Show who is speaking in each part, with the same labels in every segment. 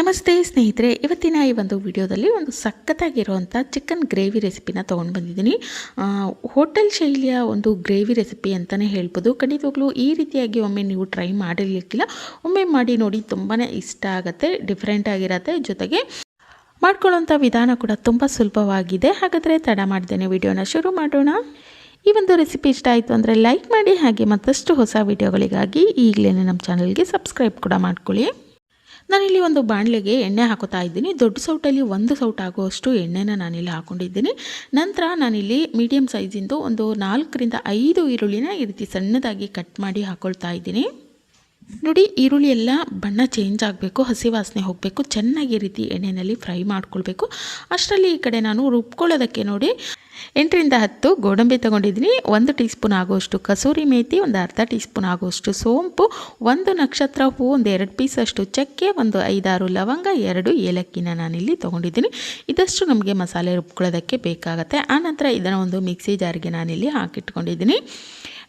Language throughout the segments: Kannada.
Speaker 1: ನಮಸ್ತೆ ಸ್ನೇಹಿತರೆ, ಇವತ್ತಿನ ಈ ಒಂದು ವಿಡಿಯೋದಲ್ಲಿ ಒಂದು ಸಖತ್ತಾಗಿರುವಂಥ ಚಿಕನ್ ಗ್ರೇವಿ ರೆಸಿಪಿನ ತೊಗೊಂಡು ಬಂದಿದ್ದೀನಿ. ಹೋಟೆಲ್ ಶೈಲಿಯ ಒಂದು ಗ್ರೇವಿ ರೆಸಿಪಿ ಅಂತಲೇ ಹೇಳ್ಬೋದು. ಖಂಡಿತವಾಗ್ಲೂ ಈ ರೀತಿಯಾಗಿ ಒಮ್ಮೆ ನೀವು ಟ್ರೈ ಮಾಡಿರಲಿಕ್ಕಿಲ್ಲ. ಒಮ್ಮೆ ಮಾಡಿ ನೋಡಿ ತುಂಬಾ ಇಷ್ಟ ಆಗುತ್ತೆ ಡಿಫ್ರೆಂಟ್ ಆಗಿರತ್ತೆ. ಜೊತೆಗೆ ಮಾಡ್ಕೊಳ್ಳೋಂಥ ವಿಧಾನ ಕೂಡ ತುಂಬ ಸುಲಭವಾಗಿದೆ. ಹಾಗಾದರೆ ತಡ ಮಾಡ್ದೇನೆ ವಿಡಿಯೋನ ಶುರು ಮಾಡೋಣ. ಈ ಒಂದು ರೆಸಿಪಿ ಇಷ್ಟ ಆಯಿತು ಅಂದರೆ ಲೈಕ್ ಮಾಡಿ, ಹಾಗೆ ಮತ್ತಷ್ಟು ಹೊಸ ವಿಡಿಯೋಗಳಿಗಾಗಿ ಈಗಲೇ ನಮ್ಮ ಚಾನಲ್ಗೆ ಸಬ್ಸ್ಕ್ರೈಬ್ ಕೂಡ ಮಾಡ್ಕೊಳ್ಳಿ. ನಾನಿಲ್ಲಿ ಒಂದು ಬಾಣಲೆಗೆ ಎಣ್ಣೆ ಹಾಕೋತಾ ಇದ್ದೀನಿ. ದೊಡ್ಡ ಸೌಟಲ್ಲಿ ಒಂದು ಸೌಟ್ ಆಗುವಷ್ಟು ಎಣ್ಣೆನ ನಾನಿಲ್ಲಿ ಹಾಕೊಂಡಿದ್ದೀನಿ. ನಂತರ ನಾನಿಲ್ಲಿ ಮೀಡಿಯಮ್ ಸೈಜಿಂದು ಒಂದು ನಾಲ್ಕರಿಂದ ಐದು ಈರುಳ್ಳಿನ ಈ ರೀತಿ ಸಣ್ಣದಾಗಿ ಕಟ್ ಮಾಡಿ ಹಾಕೊಳ್ತಾ ಇದ್ದೀನಿ. ನೋಡಿ, ಈರುಳ್ಳಿ ಎಲ್ಲ ಬಣ್ಣ ಚೇಂಜ್ ಆಗಬೇಕು, ಹಸಿ ವಾಸನೆ ಹೋಗಬೇಕು, ಚೆನ್ನಾಗಿ ರೀತಿ ಎಣ್ಣೆಯಲ್ಲಿ ಫ್ರೈ ಮಾಡ್ಕೊಳ್ಬೇಕು. ಅಷ್ಟರಲ್ಲಿ ಈ ಕಡೆ ನಾನು ರುಬ್ಕೊಳ್ಳೋದಕ್ಕೆ ನೋಡಿ ಎಂಟರಿಂದ ಹತ್ತು ಗೋಡಂಬಿ ತೊಗೊಂಡಿದ್ದೀನಿ. ಒಂದು ಟೀ ಸ್ಪೂನ್ ಆಗುವಷ್ಟು ಕಸೂರಿ ಮೇಥಿ ಒಂದು ಅರ್ಧ ಟೀ ಸ್ಪೂನ್ ಆಗುವಷ್ಟು ಸೋಂಪು, ಒಂದು ನಕ್ಷತ್ರ ಹೂವು ಒಂದು ಎರಡು ಪೀಸಷ್ಟು ಚಕ್ಕೆ, ಒಂದು ಐದಾರು ಲವಂಗ, ಎರಡು ಏಲಕ್ಕಿನ ನಾನಿಲ್ಲಿ ತೊಗೊಂಡಿದ್ದೀನಿ. ಇದಷ್ಟು ನಮಗೆ ಮಸಾಲೆ ರುಬ್ಕೊಳ್ಳೋದಕ್ಕೆ ಬೇಕಾಗುತ್ತೆ. ಆನಂತರ ಇದನ್ನು ಒಂದು ಮಿಕ್ಸಿ ಜಾರಿಗೆ ನಾನಿಲ್ಲಿ ಹಾಕಿಟ್ಕೊಂಡಿದ್ದೀನಿ.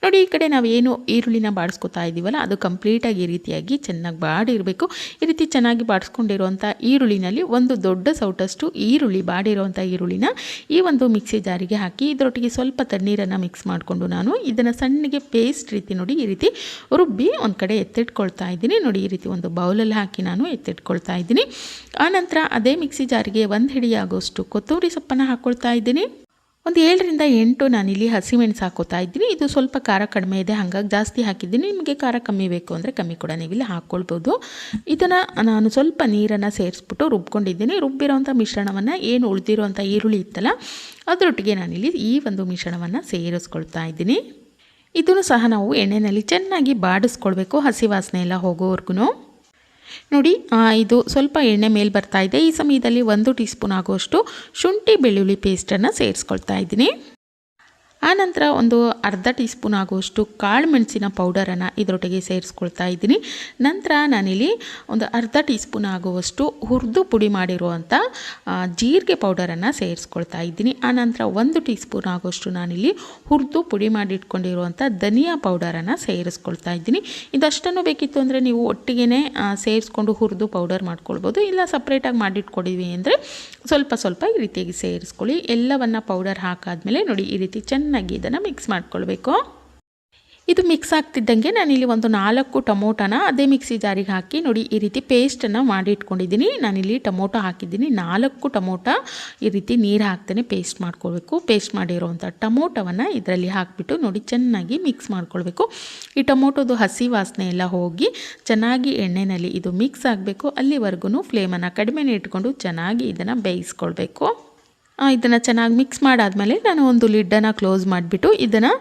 Speaker 1: ನೋಡಿ, ಈ ಕಡೆ ನಾವು ಏನು ಈರುಳ್ಳಿನ ಬಾಡಿಸ್ಕೊತಾ ಇದ್ದೀವಲ್ಲ ಅದು ಕಂಪ್ಲೀಟಾಗಿ ಈ ರೀತಿಯಾಗಿ ಚೆನ್ನಾಗಿ ಬಾಡಿರಬೇಕು. ಈ ರೀತಿ ಚೆನ್ನಾಗಿ ಬಾಡಿಸ್ಕೊಂಡಿರುವಂಥ ಈರುಳ್ಳಿನಲ್ಲಿ ಒಂದು ದೊಡ್ಡ ಸೌಟಷ್ಟು ಈರುಳ್ಳಿ ಬಾಡಿರುವಂಥ ಈರುಳ್ಳಿನ ಈ ಒಂದು ಮಿಕ್ಸಿ ಜಾರಿಗೆ ಹಾಕಿ, ಇದರೊಟ್ಟಿಗೆ ಸ್ವಲ್ಪ ತಣ್ಣೀರನ್ನು ಮಿಕ್ಸ್ ಮಾಡಿಕೊಂಡು ನಾನು ಇದನ್ನು ಸಣ್ಣಗೆ ಪೇಸ್ಟ್ ರೀತಿ ನೋಡಿ, ಈ ರೀತಿ ರುಬ್ಬಿ ಒಂದು ಕಡೆ ಎತ್ತಿಟ್ಕೊಳ್ತಾ ಇದ್ದೀನಿ. ನೋಡಿ, ಈ ರೀತಿ ಒಂದು ಬೌಲಲ್ಲಿ ಹಾಕಿ ನಾನು ಎತ್ತಿಟ್ಕೊಳ್ತಾ ಇದ್ದೀನಿ. ಆನಂತರ ಅದೇ ಮಿಕ್ಸಿ ಜಾರಿಗೆ ಒಂದು ಹಿಡಿಯಾಗೋಷ್ಟು ಕೊತ್ತಂಬರಿ ಸೊಪ್ಪನ್ನು ಹಾಕ್ಕೊಳ್ತಾ ಇದ್ದೀನಿ. ಒಂದು ಏಳರಿಂದ ಎಂಟು ನಾನಿಲ್ಲಿ ಹಸಿಮೆಣಸು ಹಾಕೋತಾ ಇದ್ದೀನಿ ಇದು ಸ್ವಲ್ಪ ಖಾರ ಕಡಿಮೆ ಇದೆ. ಹಾಗಾಗಿ ಜಾಸ್ತಿ ಹಾಕಿದ್ದೀನಿ. ನಿಮಗೆ ಖಾರ ಕಮ್ಮಿ ಬೇಕು ಅಂದರೆ ಕಮ್ಮಿ ಕೂಡ ನೀವಿಲ್ಲಿ ಹಾಕ್ಕೊಳ್ಬೋದು ಇದನ್ನು ನಾನು ಸ್ವಲ್ಪ ನೀರನ್ನು ಸೇರಿಸ್ಬಿಟ್ಟು ರುಬ್ಕೊಂಡಿದ್ದೀನಿ. ರುಬ್ಬಿರೋಂಥ ಮಿಶ್ರಣವನ್ನು ಏನು ಉಳಿದಿರೋಂಥ ಈರುಳ್ಳಿ ಇತ್ತಲ್ಲ, ಅದರೊಟ್ಟಿಗೆ ನಾನಿಲ್ಲಿ ಈ ಒಂದು ಮಿಶ್ರಣವನ್ನು ಸೇರಿಸ್ಕೊಳ್ತಾ ಇದ್ದೀನಿ. ಇದನ್ನು ಸಹ ನಾವು ಎಣ್ಣೆಯಲ್ಲಿ ಚೆನ್ನಾಗಿ ಬಾಡಿಸ್ಕೊಳ್ಬೇಕು. ಹಸಿ ವಾಸನೆ ಎಲ್ಲ ಹೋಗೋವರೆಗೂ ನೋಡಿ ಇದು ಸ್ವಲ್ಪ ಎಣ್ಣೆ ಮೇಲೆ ಬರ್ತಾ ಇದೆ. ಈ ಸಮಯದಲ್ಲಿ ಒಂದು ಟೀ ಸ್ಪೂನ್ ಆಗುವಷ್ಟು ಶುಂಠಿ ಬೆಳ್ಳುಳ್ಳಿ ಪೇಸ್ಟನ್ನು ಸೇರಿಸ್ಕೊಳ್ತಾ ಇದ್ದೀನಿ. ಆನಂತರ ಒಂದು ಅರ್ಧ ಟೀ ಸ್ಪೂನ್ ಆಗುವಷ್ಟು ಕಾಳು ಮೆಣಸಿನ ಪೌಡರನ್ನು ಇದರೊಟ್ಟಿಗೆ ಸೇರಿಸ್ಕೊಳ್ತಾ ಇದ್ದೀನಿ. ನಂತರ ನಾನಿಲ್ಲಿ ಒಂದು ಅರ್ಧ ಟೀ ಸ್ಪೂನ್ ಆಗುವಷ್ಟು ಹುರಿದು ಪುಡಿ ಮಾಡಿರುವಂಥ ಜೀರಿಗೆ ಪೌಡರನ್ನು ಸೇರಿಸ್ಕೊಳ್ತಾ ಇದ್ದೀನಿ. ಆನಂತರ ಒಂದು ಟೀ ಸ್ಪೂನ್ ಆಗುವಷ್ಟು ನಾನಿಲ್ಲಿ ಹುರಿದು ಪುಡಿ ಮಾಡಿಟ್ಕೊಂಡಿರುವಂಥ ಧನಿಯಾ ಪೌಡರನ್ನು ಸೇರಿಸ್ಕೊಳ್ತಾ ಇದ್ದೀನಿ. ಇದಷ್ಟನ್ನು ಬೇಕಿತ್ತು ಅಂದರೆ ನೀವು ಒಟ್ಟಿಗೆ ಸೇರಿಸ್ಕೊಂಡು ಹುರಿದು ಪೌಡರ್ ಮಾಡ್ಕೊಳ್ಬೋದು. ಇಲ್ಲ ಸಪ್ರೇಟಾಗಿ ಮಾಡಿಟ್ಕೊಂಡಿದ್ವಿ ಅಂದರೆ ಸ್ವಲ್ಪ ಸ್ವಲ್ಪ ಈ ರೀತಿಯಾಗಿ ಸೇರಿಸ್ಕೊಳ್ಳಿ. ಎಲ್ಲವನ್ನು ಪೌಡರ್ ಹಾಕಾದ್ಮೇಲೆ ನೋಡಿ ಈ ರೀತಿ ಚೆನ್ನಾಗಿ ಇದನ್ನು ಮಿಕ್ಸ್ ಮಾಡ್ಕೊಳ್ಬೇಕು. ಇದು ಮಿಕ್ಸ್ ಆಗ್ತಿದ್ದಂಗೆ ನಾನಿಲ್ಲಿ ಒಂದು ನಾಲ್ಕು ಟೊಮೊಟೊನ ಅದೇ ಮಿಕ್ಸಿ ಜಾರಿಗೆ ಹಾಕಿ ನೋಡಿ ಈ ರೀತಿ ಪೇಸ್ಟನ್ನು ಮಾಡಿ ಇಟ್ಕೊಂಡಿದ್ದೀನಿ. ನಾನಿಲ್ಲಿ ಟೊಮೊಟೊ ಹಾಕಿದ್ದೀನಿ. ನಾಲ್ಕು ಟೊಮೊಟೊ ಈ ರೀತಿ ನೀರು ಹಾಕ್ತೇನೆ ಪೇಸ್ಟ್ ಮಾಡ್ಕೊಳ್ಬೇಕು. ಪೇಸ್ಟ್ ಮಾಡಿರೋವಂಥ ಟೊಮೊಟೊವನ್ನು ಇದರಲ್ಲಿ ಹಾಕಿಬಿಟ್ಟು ನೋಡಿ ಚೆನ್ನಾಗಿ ಮಿಕ್ಸ್ ಮಾಡ್ಕೊಳ್ಬೇಕು. ಈ ಟೊಮೊಟೊದು ಹಸಿ ವಾಸನೆ ಎಲ್ಲ ಹೋಗಿ ಚೆನ್ನಾಗಿ ಎಣ್ಣೆಯಲ್ಲಿ ಇದು ಮಿಕ್ಸ್ ಆಗಬೇಕು. ಅಲ್ಲಿವರೆಗೂ ಫ್ಲೇಮನ್ನು ಕಡಿಮೆನೇ ಇಟ್ಕೊಂಡು ಚೆನ್ನಾಗಿ ಇದನ್ನು ಬೇಯಿಸ್ಕೊಳ್ಬೇಕು. ಇದನ್ನು ಚೆನ್ನಾಗಿ ಮಿಕ್ಸ್ ಮಾಡಾದಮೇಲೆ ನಾನು ಒಂದು ಲಿಡ್ಡನ್ನು ಕ್ಲೋಸ್ ಮಾಡಿಬಿಟ್ಟು ಇದನ್ನು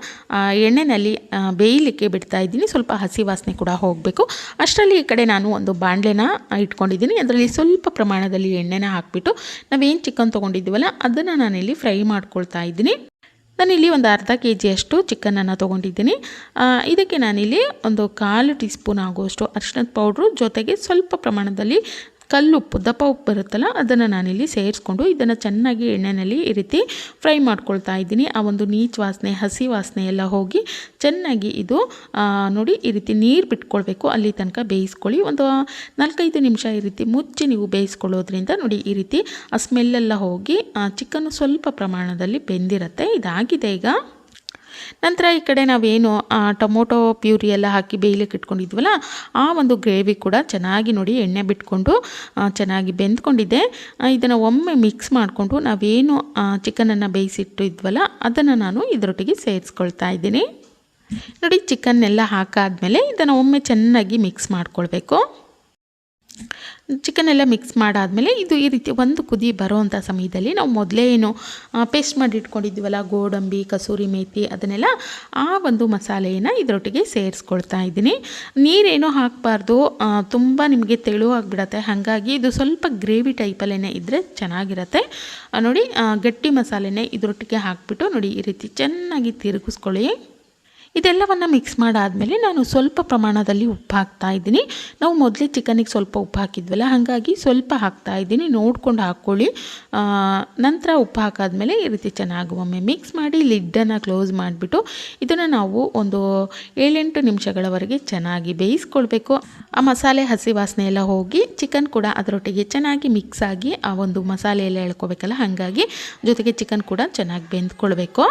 Speaker 1: ಎಣ್ಣೆಯಲ್ಲಿ ಬೇಯಲಿಕ್ಕೆ ಬಿಡ್ತಾ ಇದ್ದೀನಿ. ಸ್ವಲ್ಪ ಹಸಿ ವಾಸನೆ ಕೂಡ ಹೋಗಬೇಕು. ಅಷ್ಟರಲ್ಲಿ ಈ ಕಡೆ ನಾನು ಒಂದು ಬಾಣಲೆನ ಇಟ್ಕೊಂಡಿದ್ದೀನಿ. ಅದರಲ್ಲಿ ಸ್ವಲ್ಪ ಪ್ರಮಾಣದಲ್ಲಿ ಎಣ್ಣೆನ ಹಾಕಿಬಿಟ್ಟು ನಾವೇನು ಚಿಕನ್ ತೊಗೊಂಡಿದ್ದೀವಲ್ಲ, ಅದನ್ನು ನಾನಿಲ್ಲಿ ಫ್ರೈ ಮಾಡ್ಕೊಳ್ತಾ ಇದ್ದೀನಿ. ನಾನಿಲ್ಲಿ ಒಂದು ಅರ್ಧ ಕೆ ಜಿಯಷ್ಟು ಚಿಕನನ್ನು ತೊಗೊಂಡಿದ್ದೀನಿ ಇದಕ್ಕೆ ನಾನಿಲ್ಲಿ ಒಂದು ಕಾಲು ಟೀ ಸ್ಪೂನ್ ಆಗುವಷ್ಟು ಅರಿಶಿಣದ ಪೌಡ್ರು ಜೊತೆಗೆ ಸ್ವಲ್ಪ ಪ್ರಮಾಣದಲ್ಲಿ ಕಲ್ಲುಪ್ಪು, ದಪ್ಪ ಉಪ್ಪು ಬರುತ್ತಲ್ಲ, ಅದನ್ನು ನಾನಿಲ್ಲಿ ಸೇರಿಸ್ಕೊಂಡು ಇದನ್ನು ಚೆನ್ನಾಗಿ ಎಣ್ಣೆಯಲ್ಲಿ ಈ ರೀತಿ ಫ್ರೈ ಮಾಡ್ಕೊಳ್ತಾ ಇದ್ದೀನಿ. ಆ ಒಂದು ನೀಚ್ ವಾಸನೆ, ಹಸಿ ವಾಸನೆ ಎಲ್ಲ ಹೋಗಿ ಚೆನ್ನಾಗಿ ಇದು ನೋಡಿ ಈ ರೀತಿ ನೀರು ಬಿಟ್ಕೊಳ್ಬೇಕು. ಅಲ್ಲಿ ತನಕ ಬೇಯಿಸ್ಕೊಳ್ಳಿ. ಒಂದು ನಾಲ್ಕೈದು ನಿಮಿಷ ಈ ರೀತಿ ಮುಚ್ಚಿ ನೀವು ಬೇಯಿಸ್ಕೊಳ್ಳೋದ್ರಿಂದ ನೋಡಿ ಈ ರೀತಿ ಆ ಸ್ಮೆಲ್ಲೆಲ್ಲ ಹೋಗಿ ಚಿಕನ್ನು ಸ್ವಲ್ಪ ಪ್ರಮಾಣದಲ್ಲಿ ಬೆಂದಿರುತ್ತೆ. ಇದಾಗಿದೆ ಈಗ. ನಂತರ ಈ ಕಡೆ ನಾವೇನು ಟೊಮೊಟೊ ಪ್ಯೂರಿ ಎಲ್ಲ ಹಾಕಿ ಬೇಯಲಿಕ್ಕೆ ಇಟ್ಕೊಂಡಿದ್ವಲ್ಲ, ಆ ಒಂದು ಗ್ರೇವಿ ಕೂಡ ಚೆನ್ನಾಗಿ ನೋಡಿ ಎಣ್ಣೆ ಬಿಟ್ಕೊಂಡು ಚೆನ್ನಾಗಿ ಬೆಂದ್ಕೊಂಡಿದೆ ಇದನ್ನು ಒಮ್ಮೆ ಮಿಕ್ಸ್ ಮಾಡಿಕೊಂಡು ನಾವೇನು ಚಿಕನನ್ನು ಬೇಯಿಸಿಟ್ಟಿದ್ವಲ್ಲ, ಅದನ್ನು ನಾನು ಇದರೊಟ್ಟಿಗೆ ಸೇರಿಸ್ಕೊಳ್ತಾ ಇದ್ದೀನಿ. ನೋಡಿ, ಚಿಕನ್ನೆಲ್ಲ ಹಾಕಾದಮೇಲೆ ಇದನ್ನು ಒಮ್ಮೆ ಚೆನ್ನಾಗಿ ಮಿಕ್ಸ್ ಮಾಡ್ಕೊಳ್ಬೇಕು. ಚಿಕನ್ ಮಿಕ್ಸ್ ಮಾಡಾದಮೇಲೆ ಇದು ಈ ರೀತಿ ಒಂದು ಕುದಿ ಬರೋವಂಥ ಸಮಯದಲ್ಲಿ ನಾವು ಮೊದಲೇ ಏನು ಪೇಸ್ಟ್ ಮಾಡಿ ಇಟ್ಕೊಂಡಿದ್ದೀವಲ್ಲ ಗೋಡಂಬಿ, ಕಸೂರಿ ಮೇಥಿ ಅದನ್ನೆಲ್ಲ ಆ ಒಂದು ಮಸಾಲೆಯನ್ನು ಇದರೊಟ್ಟಿಗೆ ಸೇರಿಸ್ಕೊಳ್ತಾ ಇದ್ದೀನಿ. ನೀರೇನು ಹಾಕಬಾರ್ದು ತುಂಬ ನಿಮಗೆ ತೆಳುವಾಗಿಬಿಡತ್ತೆ ಹಾಗಾಗಿ ಇದು ಸ್ವಲ್ಪ ಗ್ರೇವಿ ಟೈಪಲ್ಲೇ ಇದ್ದರೆ ಚೆನ್ನಾಗಿರುತ್ತೆ. ನೋಡಿ ಗಟ್ಟಿ ಮಸಾಲೆನೇ ಇದರೊಟ್ಟಿಗೆ ಹಾಕಿಬಿಟ್ಟು ನೋಡಿ ಈ ರೀತಿ ಚೆನ್ನಾಗಿ ತಿರುಗಿಸ್ಕೊಳ್ಳಿ. ಇದೆಲ್ಲವನ್ನು ಮಿಕ್ಸ್ ಮಾಡಾದಮೇಲೆ ನಾನು ಸ್ವಲ್ಪ ಪ್ರಮಾಣದಲ್ಲಿ ಉಪ್ಪು ಹಾಕ್ತಾ ಇದ್ದೀನಿ. ನಾವು ಮೊದಲೇ ಚಿಕನಿಗೆ ಸ್ವಲ್ಪ ಉಪ್ಪು ಹಾಕಿದ್ವಲ್ಲ, ಹಾಗಾಗಿ ಸ್ವಲ್ಪ ಹಾಕ್ತಾ ಇದ್ದೀನಿ. ನೋಡ್ಕೊಂಡು ಹಾಕ್ಕೊಳ್ಳಿ. ನಂತರ ಉಪ್ಪು ಹಾಕಾದ್ಮೇಲೆ ಈ ರೀತಿ ಚೆನ್ನಾಗಿ ಒಮ್ಮೆ ಮಿಕ್ಸ್ ಮಾಡಿ ಲಿಡ್ಡನ್ನು ಕ್ಲೋಸ್ ಮಾಡಿಬಿಟ್ಟು ಇದನ್ನು ನಾವು ಒಂದು ಏಳೆಂಟು ನಿಮಿಷಗಳವರೆಗೆ ಚೆನ್ನಾಗಿ ಬೇಯಿಸ್ಕೊಳ್ಬೇಕು. ಆ ಮಸಾಲೆ ಹಸಿ ವಾಸನೆ ಎಲ್ಲ ಹೋಗಿ ಚಿಕನ್ ಕೂಡ ಅದರೊಟ್ಟಿಗೆ ಚೆನ್ನಾಗಿ ಮಿಕ್ಸ್ ಆಗಿ ಆ ಒಂದು ಮಸಾಲೆ ಎಲ್ಲ ಎಳ್ಕೊಬೇಕಲ್ಲ, ಹಾಗಾಗಿ ಜೊತೆಗೆ ಚಿಕನ್ ಕೂಡ ಚೆನ್ನಾಗಿ ಬೆಂದ್ಕೊಳ್ಬೇಕು.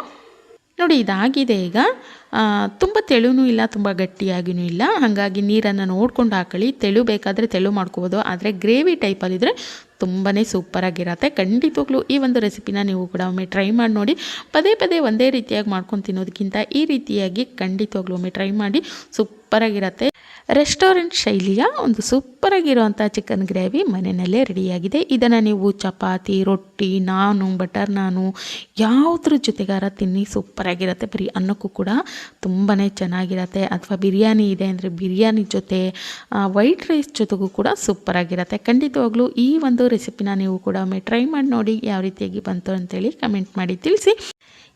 Speaker 1: ನೋಡಿ, ಇದಾಗಿದೆ ಈಗ. ತುಂಬ ತೆಳುನೂ ಇಲ್ಲ, ತುಂಬ ಗಟ್ಟಿಯಾಗಿಯೂ ಇಲ್ಲ. ಹಾಗಾಗಿ ನೀರನ್ನು ನೋಡ್ಕೊಂಡು ಹಾಕೊಳ್ಳಿ. ತೆಳು ಬೇಕಾದರೆ ತೆಳು ಮಾಡ್ಕೋಬೋದು, ಆದರೆ ಗ್ರೇವಿ ಟೈಪಲ್ಲಿದ್ದರೆ ತುಂಬಾ ಸೂಪರಾಗಿರತ್ತೆ ಖಂಡಿತವಾಗ್ಲೂ ಈ ಒಂದು ರೆಸಿಪಿನ ನೀವು ಕೂಡ ಒಮ್ಮೆ ಟ್ರೈ ಮಾಡಿ ನೋಡಿ. ಪದೇ ಪದೇ ಒಂದೇ ರೀತಿಯಾಗಿ ಮಾಡ್ಕೊಂಡು ತಿನ್ನೋದಕ್ಕಿಂತ ಈ ರೀತಿಯಾಗಿ ಖಂಡಿತವಾಗ್ಲೂ ಒಮ್ಮೆ ಟ್ರೈ ಮಾಡಿ. ಸೂಪರಾಗಿರತ್ತೆ. ರೆಸ್ಟೋರೆಂಟ್ ಶೈಲಿಯ ಒಂದು ಸೂಪರಾಗಿರುವಂಥ ಚಿಕನ್ ಗ್ರೇವಿ ಮನೆಯಲ್ಲೇ ರೆಡಿಯಾಗಿದೆ. ಇದನ್ನು ನೀವು ಚಪಾತಿ, ರೊಟ್ಟಿ, ನಾನು, ಬಟರ್ ನಾನು ಯಾವುದ್ರ ಜೊತೆಗಾರ ತಿನ್ನಿ ಸೂಪರಾಗಿರುತ್ತೆ. ಬರೀ ಅನ್ನಕ್ಕೂ ಕೂಡ ತುಂಬಾ ಚೆನ್ನಾಗಿರುತ್ತೆ. ಅಥವಾ ಬಿರಿಯಾನಿ ಇದೆ ಅಂದರೆ ಬಿರಿಯಾನಿ ಜೊತೆ ವೈಟ್ ರೈಸ್ ಜೊತೆಗೂ ಕೂಡ ಸೂಪರಾಗಿರುತ್ತೆ. ಖಂಡಿತವಾಗ್ಲೂ ಈ ಒಂದು ರೆಸಿಪಿನ ನೀವು ಕೂಡ ಒಮ್ಮೆ ಟ್ರೈ ಮಾಡಿ ನೋಡಿ, ಯಾವ ರೀತಿಯಾಗಿ ಬಂತು ಅಂತೇಳಿ ಕಮೆಂಟ್ ಮಾಡಿ ತಿಳಿಸಿ.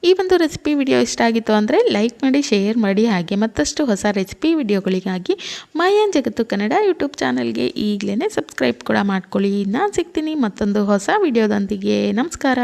Speaker 1: ಈ ಒಂದು ರೆಸಿಪಿ ವಿಡಿಯೋ ಇಷ್ಟ ಆಗಿತ್ತು ಅಂದರೆ ಲೈಕ್ ಮಾಡಿ ಶೇರ್ ಮಾಡಿ, ಹಾಗೆ ಮತ್ತಷ್ಟು ಹೊಸ ರೆಸಿಪಿ ವಿಡಿಯೋಗಳಿಗಾಗಿ ಮಾಯನ್ ಜಗತ್ತು ಕನ್ನಡ ಯೂಟ್ಯೂಬ್ ಚಾನಲ್ಗೆ ಈಗಲೇ ಸಬ್ಸ್ಕ್ರೈಬ್ ಕೂಡ ಮಾಡ್ಕೊಳ್ಳಿ. ನಾನು ಸಿಗ್ತೀನಿ ಮತ್ತೊಂದು ಹೊಸ ವಿಡಿಯೋದೊಂದಿಗೆ ನಮಸ್ಕಾರ.